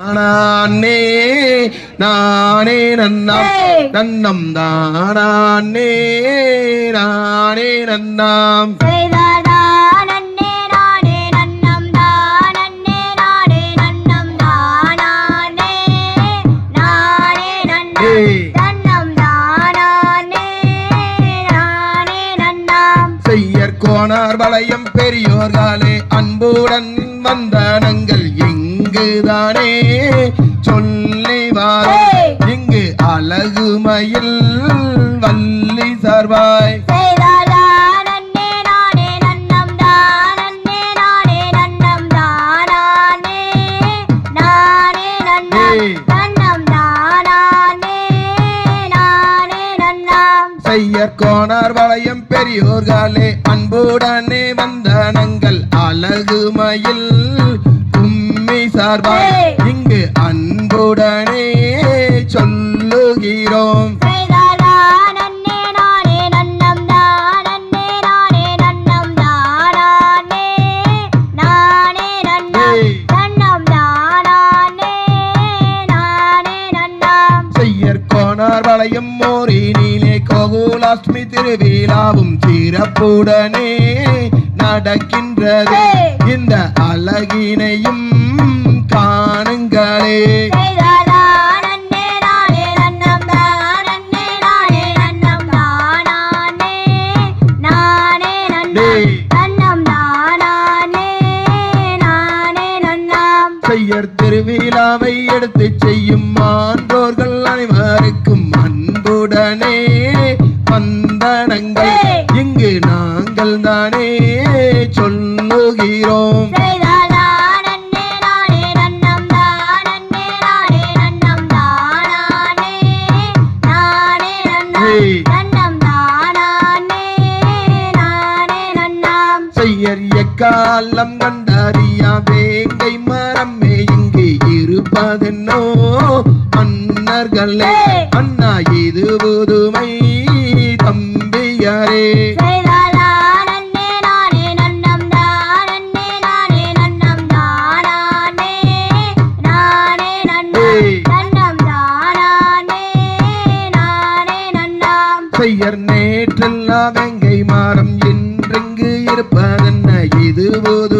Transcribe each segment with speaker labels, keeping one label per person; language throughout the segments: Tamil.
Speaker 1: நானே நானே நன்னம். நன்னம் தானே நானே நன்னாம் செய்யற் கோணார் வளையம் பெரியோர்களே அன்புடன் வந்தனங்கள். எங்குதானே சொல்லி வாரே. இங்கு அழகுமயில் வள்ளி சார்வாய். கோணார் வளையம் பெரியோர்களே அன்புடனே வந்தனங்கள் அழகுமயில்
Speaker 2: ஏய்.
Speaker 1: இங்கு அன்புடனே சொல்லுகிறோம் வளையம் மோரினிலே கோகுலாஷ்டமி திருவிழாவும் சிறப்புடனே நடக்கின்றது. இந்த அழகினையும்
Speaker 2: நன்னாம்
Speaker 1: செய்யற் திருவிழாவை எடுத்து செய்யும் மான்றோர்கள் அனைவருக்கும் அன்புடனே வந்தனங்கள். இங்கு நாங்கள் தானே இருப்பதென்னோ மன்னர்களே. அண்ணா இது புதுமை தம்பியரே. செய்யற் நேற்றெல்லாம் வெங்கை மாறம் என்றெங்கு இருப்பதென்ன? இது புதுமை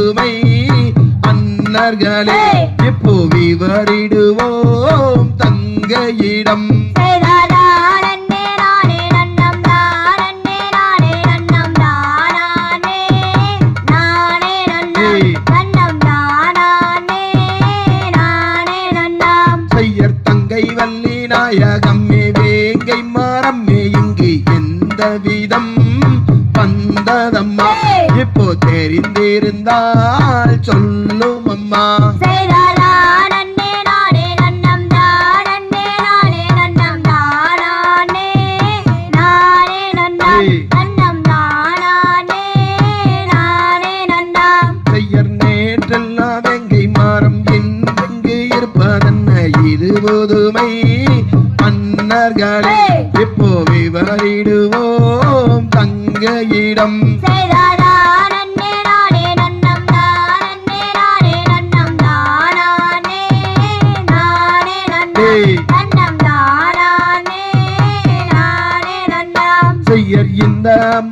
Speaker 1: அன்னர்களே
Speaker 2: ஏய்.
Speaker 1: இப்போ விவரிடுவோம் தங்கையிடம் நாயகம்மே வேங்கை மரமே இங்கு எந்த விதம் வந்ததம்மா. இப்போ தெரிந்திருந்தால் சொல்லும் அம்மா. இது புதுமை. மன்னர்களே. இப்போ விவரிடுவோம் தங்கையிடம்
Speaker 2: செய்ததா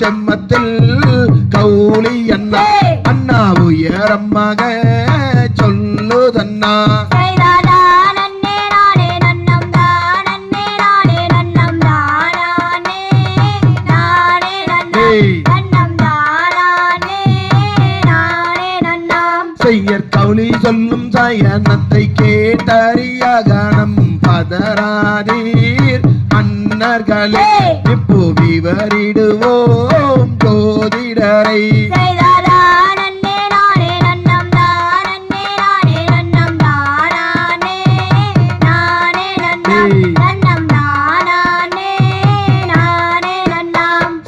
Speaker 1: உச்சம்மத்தில் கௌலி அண்ணா. அண்ணா உயரமாக சொல்லுதண்ணா.
Speaker 2: செய்ததா நன்னே நானே நன்னம். தானன்னே நானே நன்னம் தானானே
Speaker 1: இவரிடுவோம் ஜோதிடரை.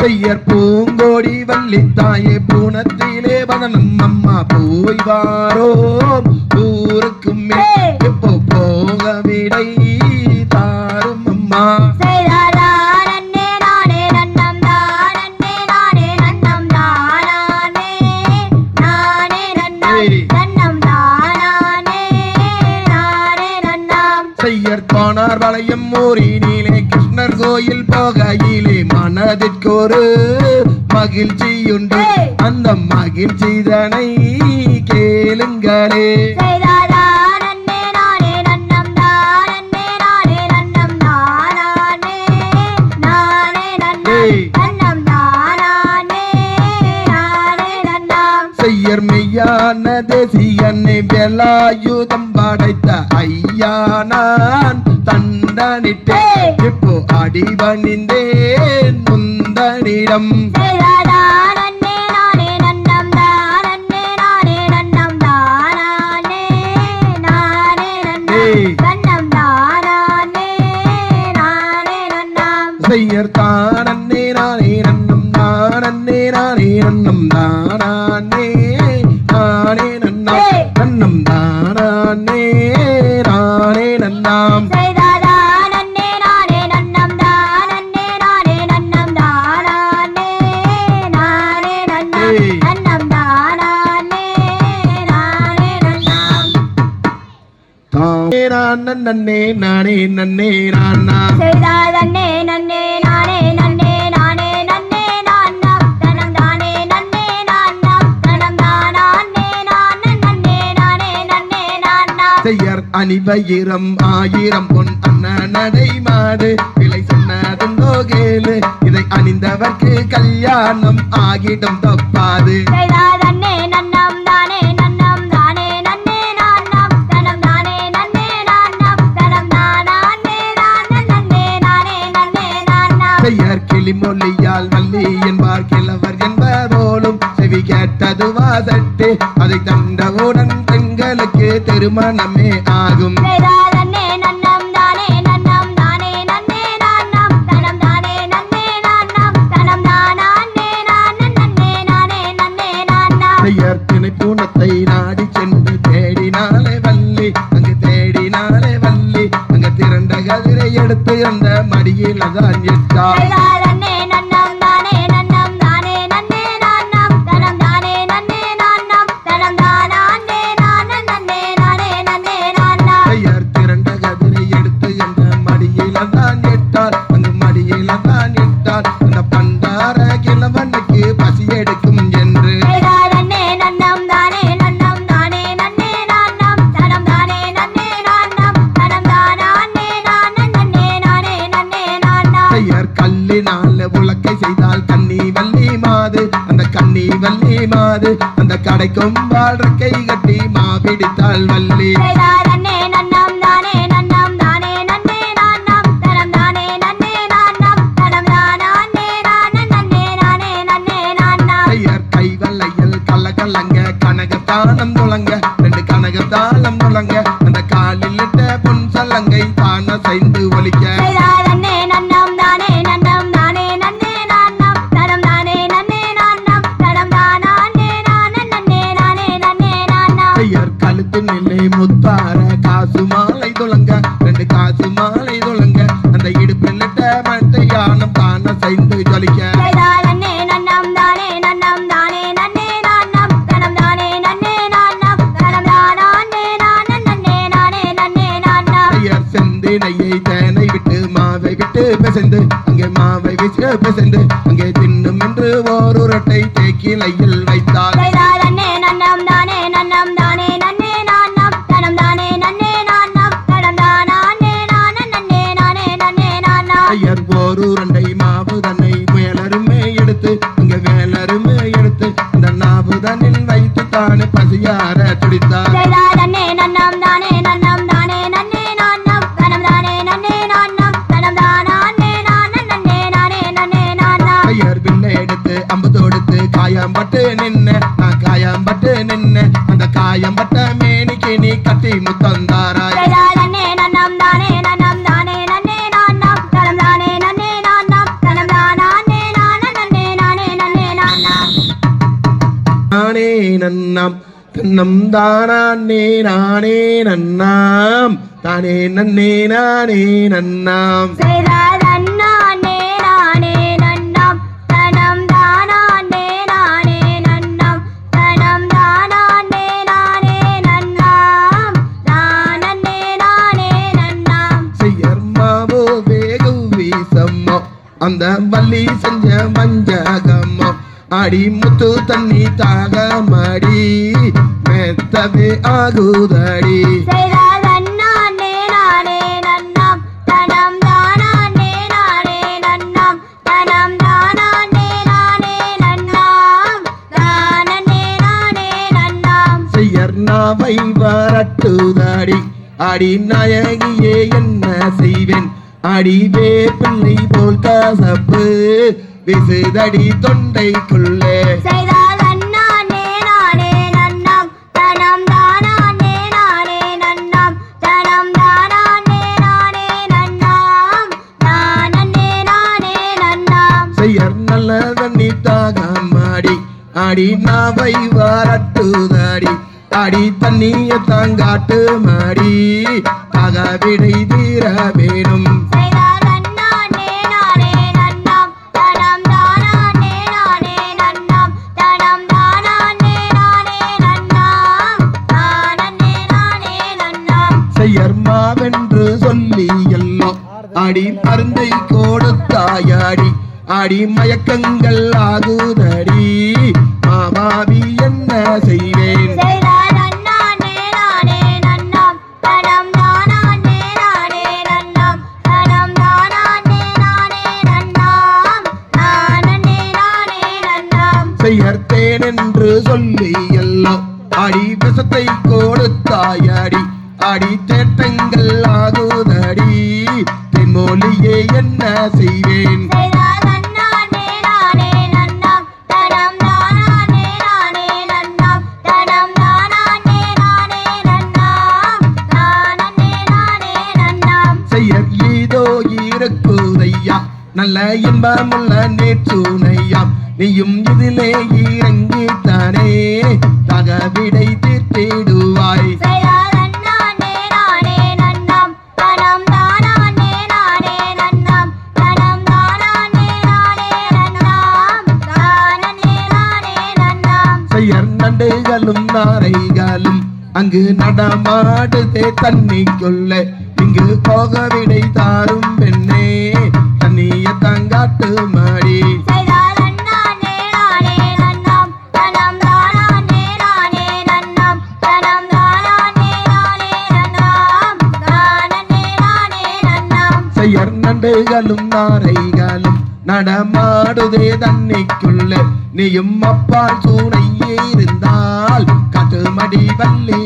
Speaker 1: செய்யற் பூங்கோடி வள்ளி தாயே பூனத்திலே வதனம் அம்மா போய் வாரோம் ஊருக்கு மேல் கோயில் போகையிலே மனதிற்கு ஒரு
Speaker 2: மகிழ்ச்சியுண்டு
Speaker 1: அந்த
Speaker 2: மகிழ்ச்சி தனை
Speaker 1: கேளுங்களே. அணிபயிரம் ஆயிரம் பொன் அண்ண நடைமாடு. விலை சொன்னதுண்டோ கேளு இதை அணிந்தவர்க்கு கல்யாணம் ஆகிடும் தப்பாது. பெயர் கிளிமொழியால் வள்ளி என்பார் கிழவர் கேட்டது வாசட்டு. அதை தண்டவுடன் பெண்களுக்கு திருமணமே ஆகும். பெயர்த்தினை பூனத்தை நாடி சென்று தேடினாலே வள்ளி. அங்கு தேடினாலே வள்ளி. அங்கு திரண்ட கதிரை எடுத்து அந்த மடியில் தான் எட்டாள் சைந்து ஒலிக்க கையில் வைத்தாள் ஒரு உருண்டை மாவு தன்னை மேலருமே எடுத்து இங்க மேலருமே எடுத்து இந்த நாவு தன்னில் வைத்து தானே பசியார துடித்தார். தந்தி முத்தந்தாராய்
Speaker 2: நானே நன்னாம்
Speaker 1: தன்னம் தானே நானே நன்னாம் தானே நன்னே நானே நன்னாம் அந்த வள்ளி செஞ்ச மஞ்சகம்மோ அடி முத்து தண்ணி தாகமடி மெத்தவே ஆகுதடி. நாவை வரட்டுதடி அடி நாயகியே என்ன செய்வேன்? அடி வேப்பிள்ளை போல் கசப்பு. விசுதடி தொண்டைக்குள்ளே. நல்ல தண்ணி தாகமாடி அடி நாவை வரட்டுதடி. அடி தண்ணிய தாங்காட்டு மாடி. தாக விடை தீர வேணும். அடி மருந்தை கொடுத்தாயாடி அடி. மயக்கங்கள் ஆகுதடி. மாமாவி என்ன செய்வேன்? செய்யர்த்தேன் என்று சொல்லி எல்லோ அடி விஷத்தை கொடுத்தாயடி அடி. தேட்டங்கள் ஏதோ இருக்குதையா நல்ல இன்பமுள்ள நேற்றுணையாம் நீயும் இதிலே இறங்கி நடமாடுதே தண்ணிக்குள்ள இங்கு போக விடை தாரும் பெண்ணே தண்ணிய தங்காட்டு மாடி. செய்யர் நண்டுகளும் நாரைகளும் நடமாடுதே தன்னைக்குள்ள. நீயும் அப்பால் சூனையே இருந்தால் காட்டு மடி வள்ளி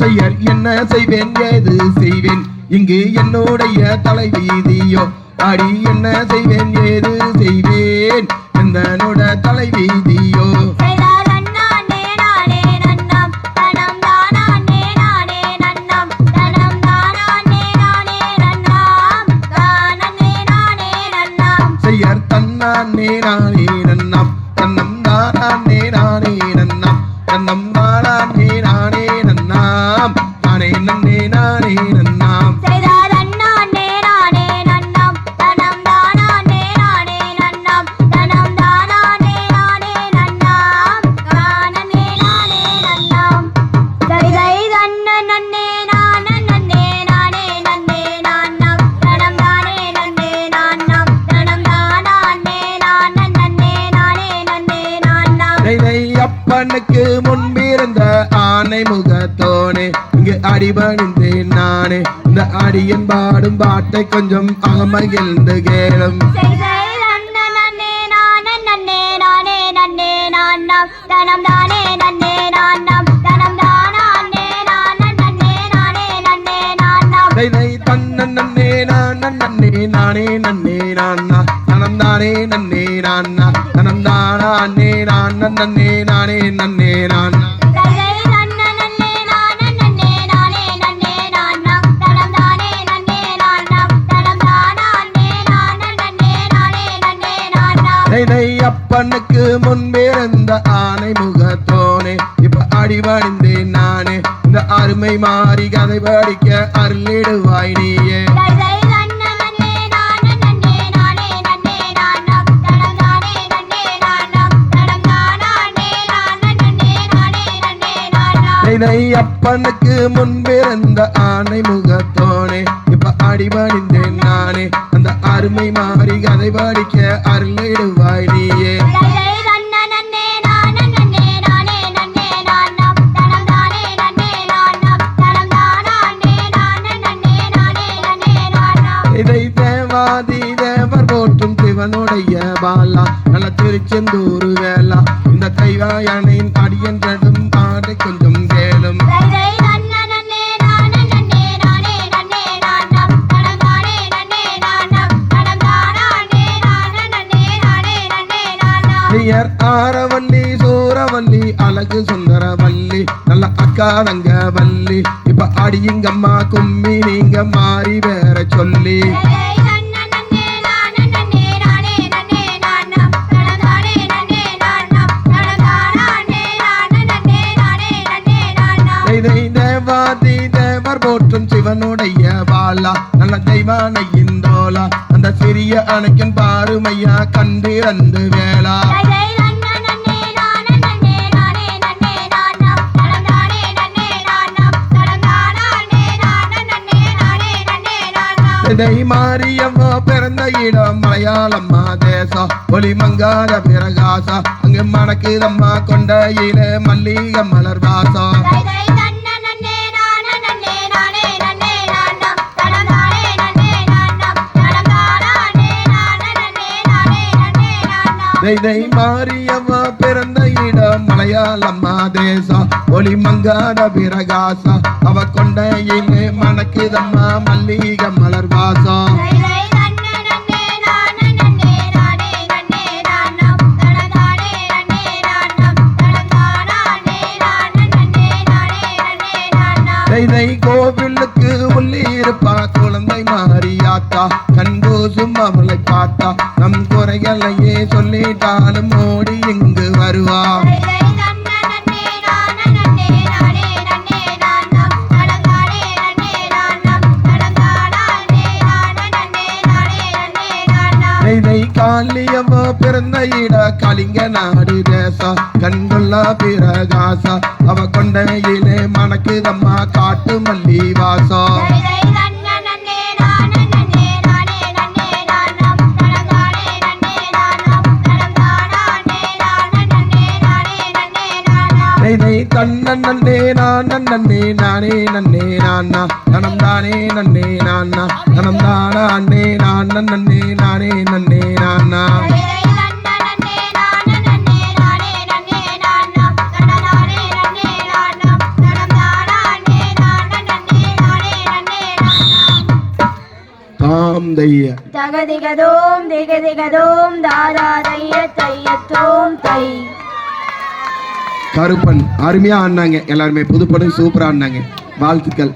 Speaker 1: செய்யர் என்ன செய்வேன் ஏது செய்வேன்? இங்கு என்னுடைய தலைவீதியோ அடி என்ன செய்வேன் ஏது செய்வேன்? எந்தனோட தலைவீதியோ செய்யர் தன்னானே பாட்டை கொஞ்சம் அகமகிழ்ந்து கேளும்.
Speaker 2: செய்தல் அண்ண நன்னே நான நானே நான்னம் தனம் தானே தனம் தானானே நான நன்னே நானே நன்னே நான்னம்
Speaker 1: நெய் நெய் தன்ன நன்னே நான் நன்னே நானே நன்னே நான்னா தனம் தானே நன்னே நான்னா தனம் தானே நான் நன்னே நானே நன்னே
Speaker 2: நான நன்னே நானே
Speaker 1: அருமை மாறி கதை படிக்க அருளிடுவாய் நீயே. நெய் அப்பனுக்கு முன்பிருந்த ஆனை முகத்தோனே இப்ப அடிபணிந்தேன் நானே. அந்த அருமை மாறி கதை படிக்க அருளிடுவாய் நீயே. நல்ல திருச்செந்தூர் வேலா. இந்த கைவாயனின் அடியன்றதும் பாடை கொஞ்சம் கேளும். ஆரவல்லி சூரவல்லி அழகு சுந்தரவல்லி நல்ல அக்கா தங்க வள்ளி இப்ப அடியுங்கம்மா கும்மி நீங்க மாறி வேற சொல்லி. தேவர் சிவனுடைய பாலா நல்ல தெய்வானையின் தோலா அந்த சிறிய அணைக்கின் பாருமையா கண்டிரந்து வேளா.
Speaker 2: தை
Speaker 1: இதை மாரியம்மா பிறந்த இடம் மலையாளம்மா தேசம். ஒளி மங்காத பிரகாசம். அங்கு மணக்குதம்மா கொண்டையில மல்லிகை மலர் வாசம். தெய்தை மாரியம்மா பிறந்த இடம் மலையாளம்மா தேசம். ஒளி மங்காட பிரகாசம். அவ கொண்டையில மணக்குதம்மா மல்லிக மலர் வாசம்.
Speaker 2: நன்னே
Speaker 1: சொல்லிட்டாலும் ஓடி இங்கு இதை காளியம்மா பிறந்த இட கலிங்க நாடு தேசா கண்கொள்ள பிரகாசா அவ கொண்டையிலே மணக்குதம்மா காட்டு மல்லி
Speaker 2: வாசா நானம் நன்னே நான் நன்னே நானே நன்னே
Speaker 1: நானா நனம் தானே நன்னே நானா நனம் தானா அண்ணே நான் நன்னே நானே நன்னே நானா தாம் தைய.
Speaker 2: தகதிகதோம் திகதிகதோம் தாதா தைய தையத்தோம் தை.
Speaker 1: கருப்பன் அருமையா ஆடினாங்க. எல்லாருமே புதுப்படம் சூப்பரா ஆடினாங்க. வாழ்த்துக்கள்.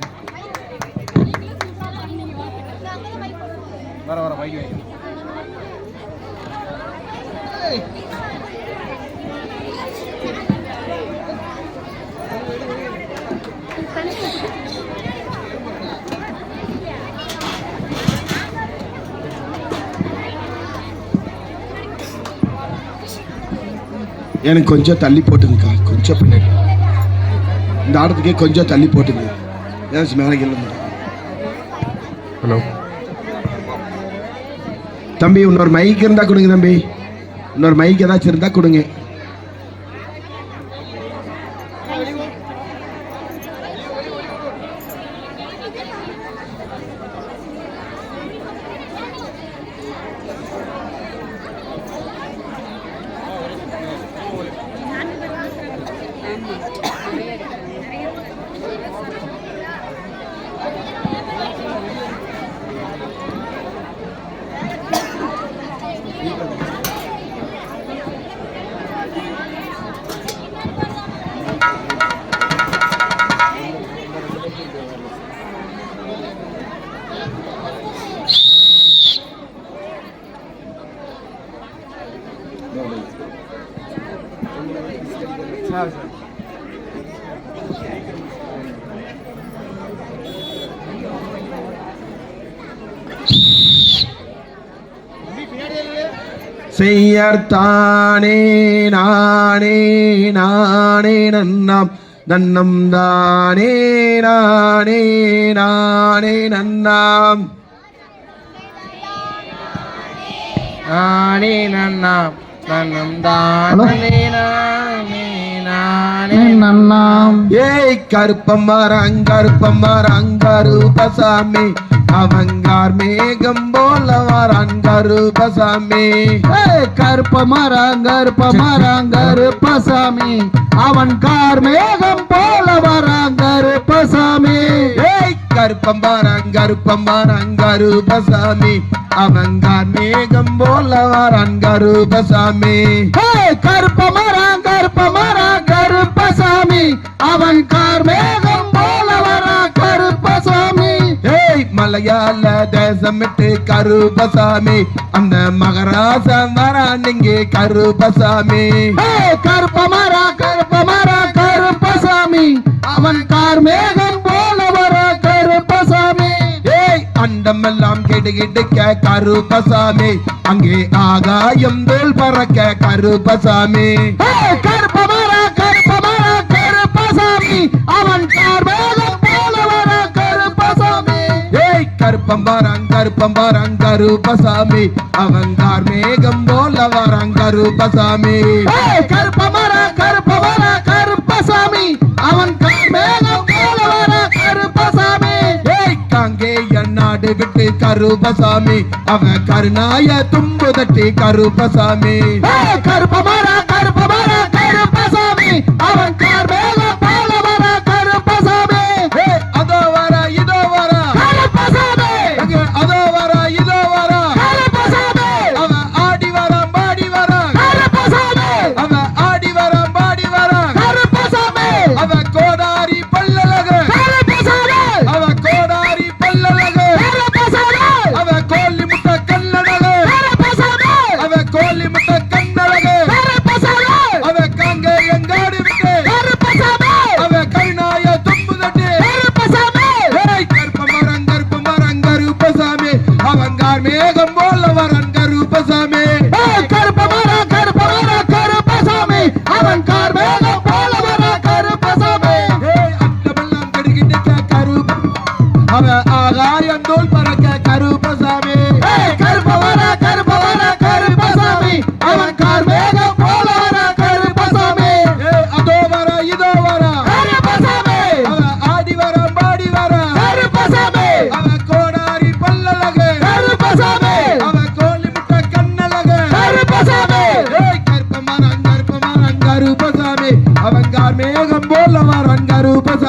Speaker 1: எனக்கு கொஞ்சம் தள்ளி போட்டுங்கக்கா கொஞ்சம் பின்னாடி. இந்த ஆடத்துக்கே கொஞ்சம் தள்ளி போட்டுங்க. ஏதாச்சும் மேலே கீழே ஹலோ. தம்பி இன்னொரு மைக் இருந்தா கொடுங்க தம்பி. இன்னொரு மைக் ஏதாச்சும் இருந்தா கொடுங்க. செய்யர்த்தானே நானே நானே நன்னாம் நன்னம் தானே நானே நானே நன்னாம்.
Speaker 3: நானே நன்னாம் நன்னம் தானே நான் நானே.
Speaker 4: நன்னாம்.
Speaker 1: ஏய் கருப்பம் வரங்கருப்பம் வரங்கருபசாமி அவங்கார் மேகம் போல வரங்கருபசாமி
Speaker 4: ஏய், கருப்ப மரம் கருப்ப மரம் கருப்பசாமி அவன் கார் மேகம் போல வரான் கருப்பசாமி
Speaker 1: ஏய் கருப்பம் வரங்கருப்பம் வரங்கருபசாமி அவங்கார் மேகம் போல வாரான்
Speaker 4: கருபசாமி கருப்ப மரம் கருப்பசாமி அவன் கார் மேகம் போல வரா கருப்பசாமி
Speaker 1: ஏய் மலையாள தேசமிட்டு கருபசாமி. அந்த மகராசம் வரான் இங்கே கருபசாமி.
Speaker 4: ஏய், கருப்ப கருப்பசாமி அவன் கார் மேகம்
Speaker 1: அண்டமெல்லாம் கெடுகிடுக்க கருப்பசாமி. அங்கே ஆகாயம் தோல் பறக்க கருப்பசாமி.
Speaker 4: ஏய், கருப்ப மரம் கருப்ப மரம் கருப்பசாமி. அவன் கார் வர
Speaker 1: கருப்பம் வரான் கருப்பம் வரான் கருப்பசாமி. அவங்கார் மேகம் போல வரான் கருப்பசாமி.
Speaker 4: ஏய், கருப்ப மரம் கருப்ப மரம் கருப்பசாமி.
Speaker 1: நாடு விட்டு கருபசாமி. அவ கருணாய தும்பு தட்டி கருபசாமி.
Speaker 4: ஏய், கருப்ப மரம் கருப்பசாமி. அவன்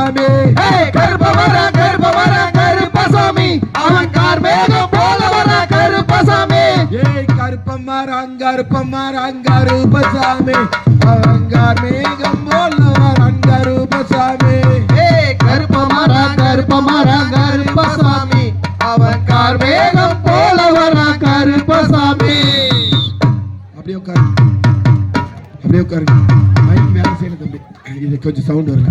Speaker 4: கருப்பசாமி
Speaker 1: ஏய், கருப்ப மரம் கருப்ப மரம் கருப்பசாமி அவன் கார் மேகம் போல
Speaker 4: வர கருப்பசாமி
Speaker 1: ஏய் கருப்ப
Speaker 4: மரம் கருப்ப மரம் கருப்பசாமி அவன் கார் மேகம் போல
Speaker 1: வரன் கருப்பசாமி
Speaker 4: ஏய், கருப்ப மரம் கருப்ப மரம் கருப்பசாமி அவன் கார் மேகம் போல வர கருப்பசாமி
Speaker 1: அப்படியே உட்காரு அப்படியே உட்காரு மைக் வேலை செய்யணும் தம்பி. இது கொஞ்சம் சவுண்ட் வரல.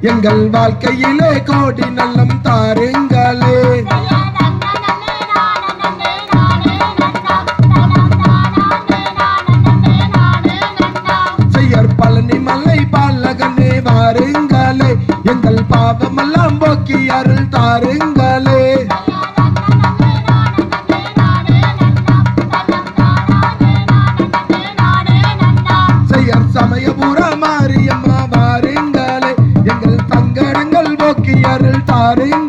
Speaker 1: எங்கள் வாழ்க்கையிலே கோடி நல்லம் தாருங்களே. செய்யர் பழனி மலை பாலகனே வாருங்களே. எங்கள் பாவமெல்லாம் போக்கி அருள் தாருங்களே. அருள்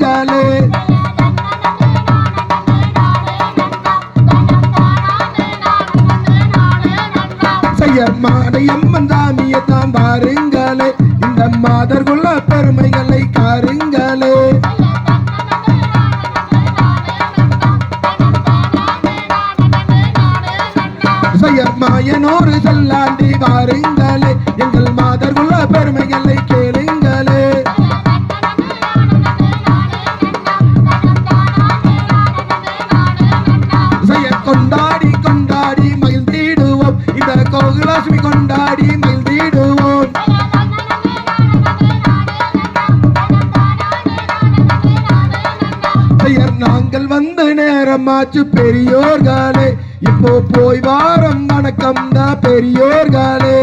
Speaker 1: ஆச்சு பெரியோர்களே இப்போ போய் வாரம் வணக்கம் தான் பெரியோர்களே.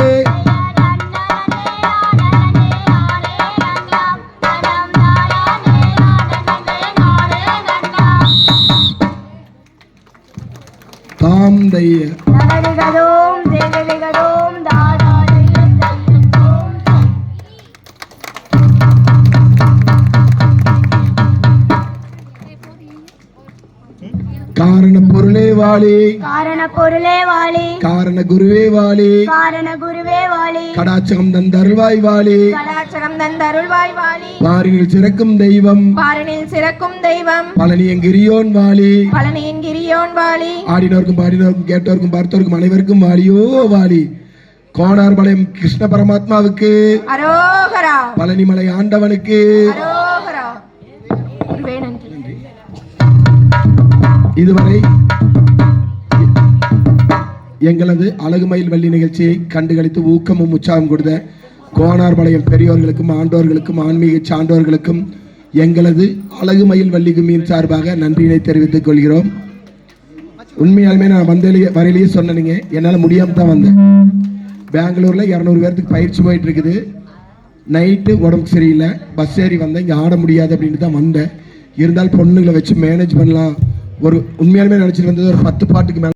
Speaker 1: வாழி.
Speaker 2: காரண
Speaker 1: குருவே வாழி. கடாச்சகம் தந்தருள்வாய் வாழி.
Speaker 2: தந்தருள்வாய் வாழி.
Speaker 1: பாரினில் சிறக்கும் தெய்வம்.
Speaker 2: பாரனில் சிறக்கும் தெய்வம்.
Speaker 1: பழனியங்கிரியோன் வாழி.
Speaker 2: பழனியின் கிரியோன் வாழி.
Speaker 1: ஆடினோருக்கும் பாடினோருக்கும் கேட்டோருக்கும் பார்த்தோருக்கும் அனைவருக்கும் வாழியோ வாழி. கோணார்பாளையம் கிருஷ்ண பரமாத்மாவுக்கு. பழனிமலை ஆண்டவனுக்கு. இதுவரை எங்களது அழகுமயில் வள்ளி நிகழ்ச்சியை கண்டுகளித்து ஊக்கமும் உற்சாகம் கொடுத்த கோணார்பாளையம் பெரியோர்களுக்கும் ஆண்டோர்களுக்கும் ஆன்மீக சான்றோர்களுக்கும் எங்களது அழகுமயில் வள்ளி கும்மியின் சார்பாக நன்றியினை தெரிவித்துக் கொள்கிறோம். உண்மையாலுமே நான் வந்தேலியே வரையிலேயே சொன்னேனுங்க. என்னால் முடியாமல் தான் வந்தேன். பெங்களூரில் இரநூறு பேர்த்துக்கு பயிற்சி போயிட்டு இருக்குது நைட்டு உடம்புக்கு சரியில்லை. பஸ் ஏறி வந்தேன். இங்கே ஆட முடியாது அப்படின்ட்டு தான் வந்தேன். இருந்தாலும் பொண்ணுங்களை வச்சு மேனேஜ் பண்ணலாம். ஒரு உண்மையாலுமே நினச்சிட்டு வந்தது ஒரு பத்து பாட்டுக்கு மேலே